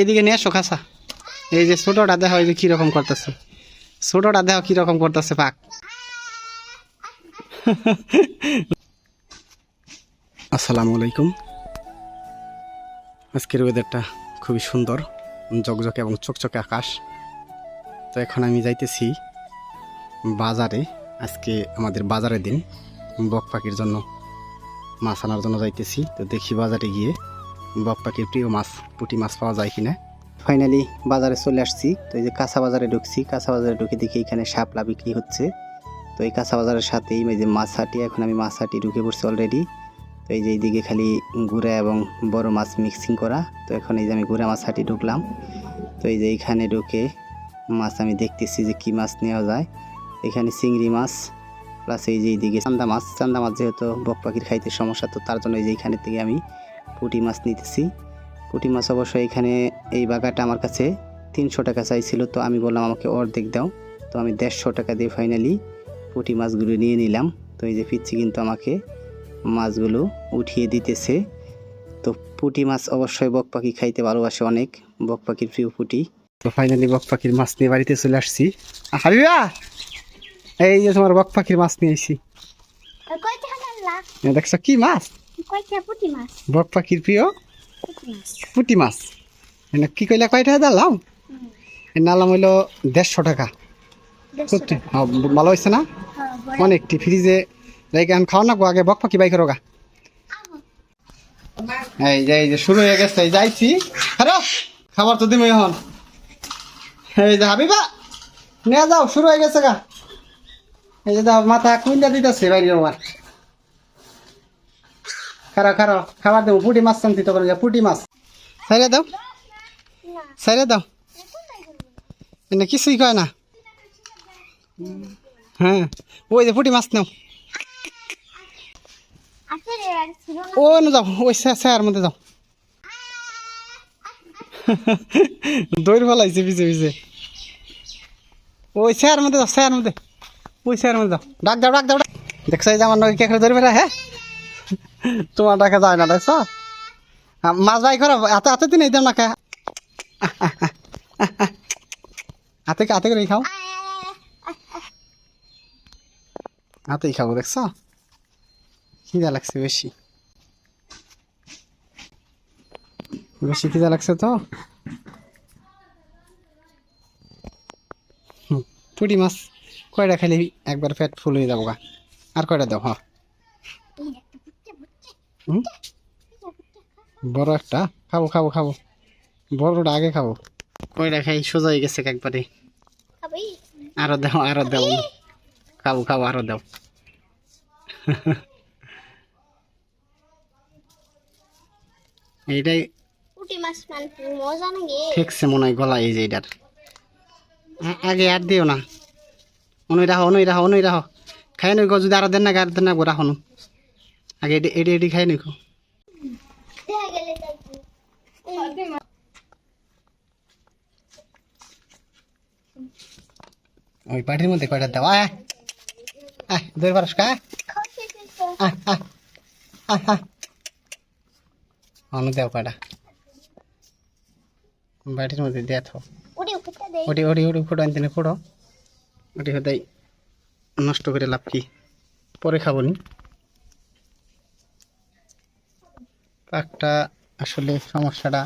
এদিকে নিয়ে এসো খাসা। এই যে ছোটটা দেখো, এই যে কীরকম করতেছে। ছোটটা দেখো, কীরকম করতেছে পাক। আসসালামু আলাইকুম। আজকের ওয়েদারটা খুবই সুন্দর জকজকে এবং চকচকে আকাশ। তো এখন আমি যাইতেছি বাজারে। আজকে আমাদের বাজারের দিন। বক পাখির জন্য, মাছ আনার জন্য যাইতেছি। তো দেখি বাজারে গিয়ে বক পাখির প্রিয় মাছ, পুঁটি মাছ পাওয়া যায় কিনা। ফাইনালি বাজারে চলে আসছি। তো এই যে কাঁচা বাজারে ঢুকছি, কাঁচা বাজারে ঢুকে দেখি এখানে শাপলা বিক্রি হচ্ছে। তো এই কাঁচা বাজারের সাথেই এই যে মাছ হাটি, এখন আমি মাছ হাটি ঢুকে পড়ছি অলরেডি তো এই যে এইদিকে খালি গুঁড়া এবং বড় মাছ মিক্সিং করা। তো এখন এই যে আমি গুঁড়া মাছ হাটি ঢুকলাম। তো এই যে এইখানে ঢুকে মাছ আমি দেখতেছি যে কী মাছ নেওয়া যায়। এখানে চিংড়ি মাছ প্লাস এই যে এইদিকে চান্দা মাছ। চান্দা মাছ যেহেতু বক পাখির খাইতে সমস্যা, তো তার জন্য এই যে এইখানে থেকে আমি পুঁটি মাছ নিতেছি। পুঁটি মাছ অবশ্য এখানে এই বাগাটা আমার কাছে তিনশো টাকা চাইছিল তো আমি বললাম আমাকে অর্ধেক দাও। তো আমি দেড়শো টাকা দিয়ে ফাইনালি পুঁটি মাছগুলো নিয়ে নিলাম। তো এই যে পিচ্ছি কিন্তু আমাকে মাছগুলো উঠিয়ে দিতেছে। তো পুঁটি মাছ অবশ্যই বক পাখি খাইতে ভালোবাসে অনেক বক পাখির প্রিয় পুঁটি। তো ফাইনালি বক পাখির মাছ নিয়ে বাড়িতে চলে আসছি। হাবিবা! এই যে তোমার বক পাখির মাছ নিয়ে কয়টা দেখছ কি মাছ? কয়টা? পুঁটি মাছ। বক পাখির প্রিয়? পুঁটি মাছ। এনে কি কইলা? কয়টা দিলাম নালাম হইল দেড়শো টাকা। সত্যি হ্যাঁ, ভালো হয়েছে না? অনেকটি ফ্রিজে রেখে এখন খাও না গো আগে বক পাখি বাই করো গা। এই যে এই যে শুরু হয়ে গেছে এই যাইছি। হ্যালো খাবার তো দিমই এখন। এই যে হাবিবা নিয়ে যাও শুরু হয়ে গেছে গা। এই যে মাথা কুইন্ডা দিতেছে বাইরে আমার। খারো খারো খাবার দেবো, পুটি মাছ শান্তি তো করে পুটি মাছ। সাইরে দাও। সাইরে দাও। এনে কিছুই কয় না। হ্যাঁ ওই যে পুটি মাছ নাও। না ও না যাও, ওই স্যার মধ্যে যাও। দৌড় ফেলাইছে পিছে পিছে। ওই স্যার মধ্যে যাও, স্যার মধ্যে। ওই স্যার মধ্যে যাও। ডাক দাও ডাক দাও, ডাক। দেখছ যে আমার নয় কে ধরে ফেলা হ্যাঁ? তোমার ডাকা যায় না, দেখছ? মাছ বাই করো হাতে হাতে দিন এই দাম না হাতে হাতে করে খাও? হাতেই খাব, দেখছ? খিদা লাগছে বেশি। বেশি খিদা লাগছে তো? পুঁটি মাছ কয়টা খালি একবার পেট ফুল হয়ে যাব গা আর কয়টা দাও হ্যাঁ? হুম? বড় একটা? খাব খাব খাব। বড়টা আগে খাব। কয়টা খাই সোজা হয়ে গেছে একবারে। আরও দাও আরও দাও। খাব? খাব আরও দাও। এইটাই মানে ঠেকছে মনে হয় গলা এই যে এটার আগে আর দিও না। অনুই রাখো অনুই রাখো অনুই রাখো খাই নই গো যদি আরও দেন না আর দেন না গো রাখো। আগে এটি এটি এটি খাই যাইবো ওই পাটির মধ্যে কয়টা দাও, আয় আয়। দুই পারস কা অনু দেও কয়টা। বাটির মধ্যে দিয়ে থো। ওটি ওটি ওটি ফোটো আনতে ফোটো। ওটি হতে নষ্ট করে লাভ কি? পরে খাব নি। পাকটা আসলে সমস্যাটা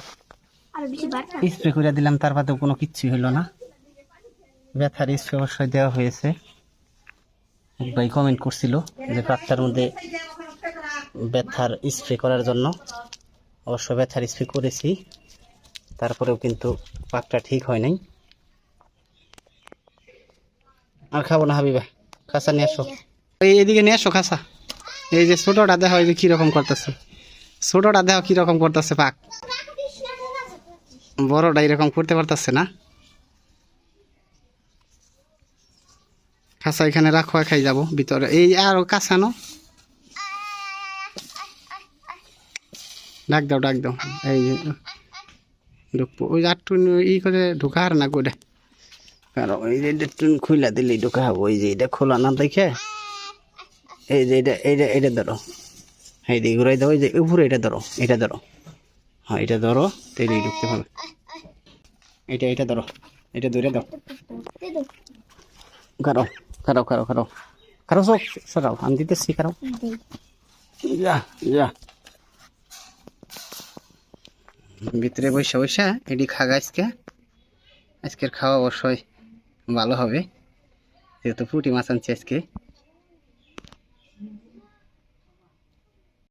স্প্রে করে দিলাম তার বাদেও কোনো কিচ্ছুই হলো না। ব্যথার স্প্রে অবশ্যই দেওয়া হয়েছে। এক ভাই কমেন্ট করছিল যে পাকটার মধ্যে ব্যথার স্প্রে করার জন্য। অবশ্য ব্যথার স্প্রে করেছি তারপরেও কিন্তু পাকটা ঠিক হয় নাই। আর খাব না হাবিবা খাসা নিয়ে আসো। এই এদিকে নিয়ে আসো খাসা। এই যে ছোটটা দেখা হয় যে কীরকম করতেছে। ছোটটা দেখো কীরকম করতেছে পাক। বড়টা এরকম করতে পারতেছে না। খাসা এখানে রাখো, খাই যাব ভিতরে। এই আর কাঁচানো ডাক দাও ডাক দাও। এই যে ওই আটটু ই করে ঢুকা না করে? ওই যে একটু খুইলা দিলেই ঢুকা হব। ওই যে এটা খোলা না দেখে? এই যে এটা, এইটা এটা ধরো। এই যে ঘুরাই দাও যে উপরে এটা ধরো এটা ধরো। হ্যাঁ এটা ধরো তেলেই ঢুকতে হবে। এটা এটা ধরো, এটা ধরে দাও। কারও কারও কারও কারও কারও চোখ সরাও, আমি দিতেছি, কারও। যা যা। ভিতরে বৈশা বৈশা এটি খাগা আজকে। আজকের খাওয়া অবশ্যই ভালো হবে। যেহেতু পুঁটি মাছ আনছি আজকে।